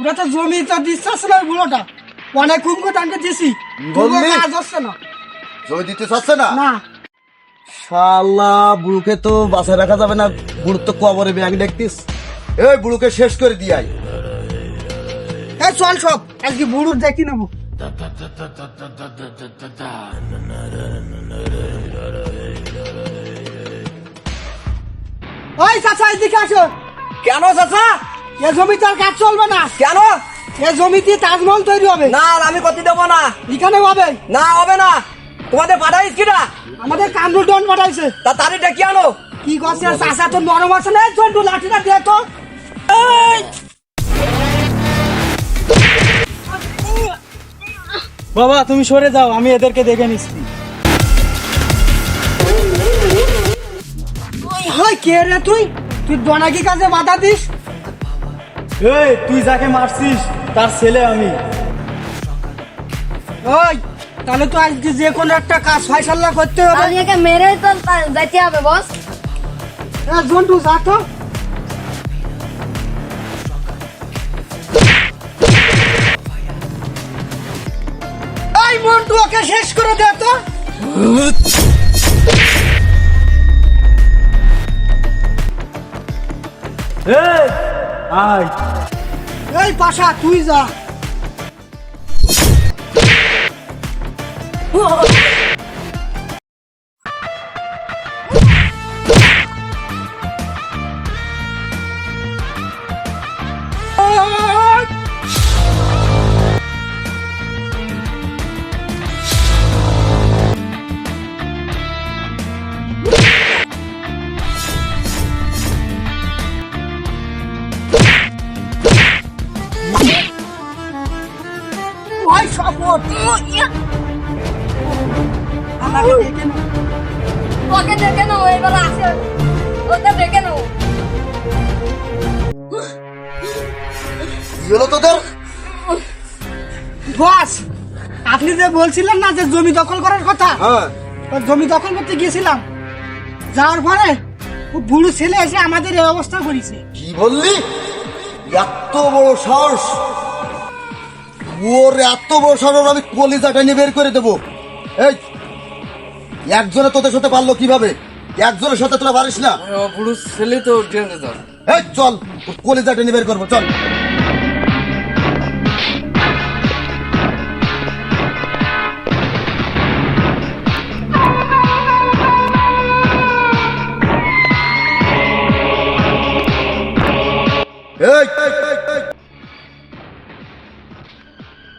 ওটা তো জমি তো দিচ্ছে না বুড়োটা। অনেক কুমকো টানকে দিছি। কাজ হচ্ছে না জমি দিতে চাচ্ছে না? না। শালা বুড়ুকে তো বাসায় রাখা যাবে না। বুড়ো তো কবরে ব্যাগ দেখতিস। এই বুড়ুকে শেষ করে এই চল সব। আজকে বুড়োর দেখি নেব। ওই চাচা এদিকে আসো। কেন চাচা? এ জমিতে আর কাজ চলবে না। কেন? এ জমিতে তাজমহল তৈরি হবে। না আমি করতে দেবো না। এখানে হবে? না হবে না। তোমাদের পাঠাইস কিনা? আমাদের কামরুল ডন পাঠাইছে। তা তারি ডেকে আনো। কি করছে? চাচা তো নরম আছে না জন্টু লাঠিটা দিয়ে তো। বাবা তুমি সরে যাও আমি এদেরকে দেখে নিচ্ছি। হাই কে রে তুই? তুই ডনাকি কাজে বাধা দিস? এই তুই যাকে মারছিস তার ছেলে আমি। ওই তাহলে তো আজকে যে কোনো একটা কাজ ফয়সাল্লা করতে হবে। আজকে মেরে তো যাইতে হবে বস। জন্টু যা তো। এই মন্টু ওকে শেষ করে দে তো। এই আয়। এই পাশা তুই যা সপোর্ট আমাকে দেখে নে। ওকে দেখে নাও এবার আসে। ওকে দেখে নাও। কি তোদের? বস আপনি যে বলছিলেন না যে জমি দখল করার কথা হ্যাঁ। জমি দখল করতে গিয়েছিলাম। যাওয়ার পরে ও বুড়ো ছেলে এসে আমাদের এই অবস্থা করেছে। কি বললি? এত বড় সাহস। ওর এত বড় সরোর আমি কলিজাটা নিয়ে বের করে দেবো। এই একজনে তোদের সাথে পারল কীভাবে? একজনের সাথে তোরা পারিস না? পুরুষ ছেলে তো ট্রেনে যাও এই চল কলিজাটা নিয়ে বের করব চল।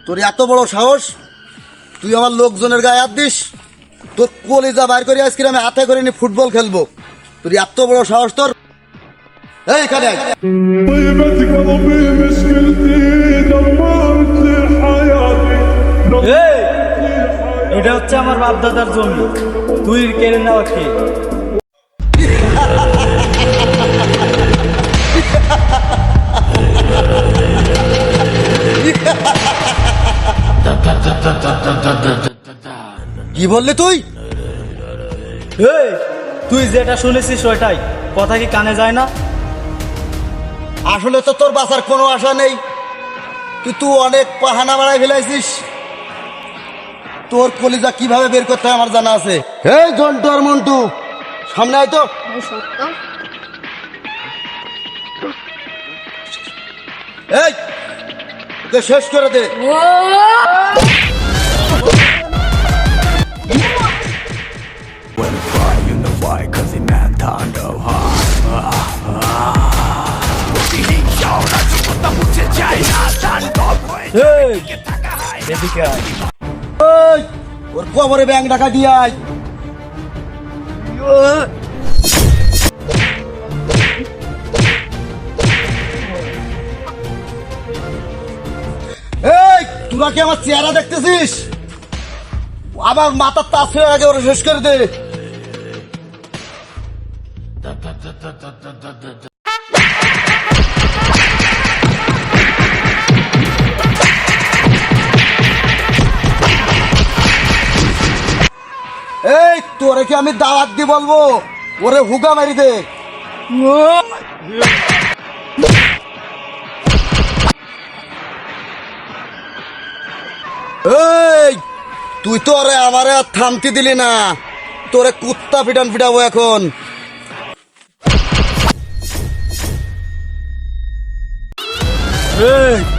তোর এত বড় সাহস? তুই আমার লোকজনের গায়ে হাত দিস? তোর কলিজা বাইর করে আজকে আমি হাতে করে নি ফুটবল খেলব। তোর এত বড় সাহস তোর? এইখানে এটা হচ্ছে আমার বাপদাদার জমি। তুই কেড়ে নেওয়া খেয়ে কি বললি তুই? এই তুই যেটা শুনেছিস ওইটাই। কথা কি কানে যায় না? আসলে তো তোর বাঁচার কোনো আশা নেই। তুই তুই অনেক পাহানা বাড়াই ফেলাইছিস? তোর কলিজা কীভাবে বের করতে হয় আমার জানা আছে? এই জন্টু আর মন্টু সামনে আয় তো। এই শেষ করে দে। এই এদিকে আয় এই, ওর কবরে ব্যাংক টাকা দিয়ে আয়। এই তোরা কি আমার চেহারা দেখতেছিস? আবার মাথার তাস ফেরার আগে ওরা শেষ করে দে। এই, তোরে কি আমি দাওয়াত দি বলব? ওরে হুগা মারি দে। তুই তো আরে আমারে আর থামতে দিলি না। তোরে কুত্তা পিটান পিটাবো এখন। এই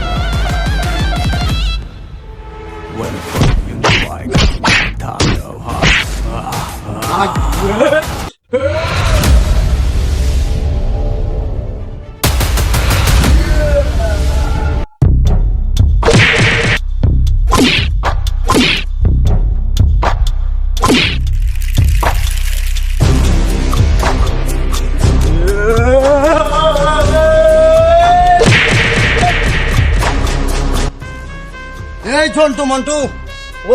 ঝন্টু মন্টু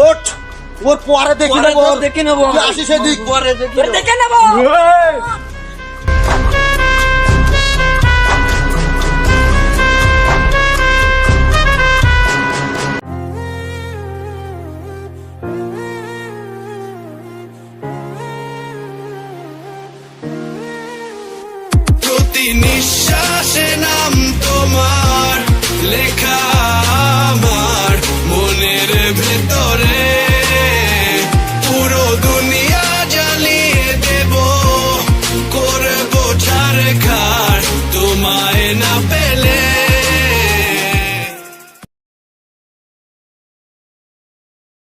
ওঠ ওর পরে দেখে নেব। দেখে নেব আসি সেদিক পরে দেখে নেব। প্রতি নিঃশ্বাসে নাম তোমার।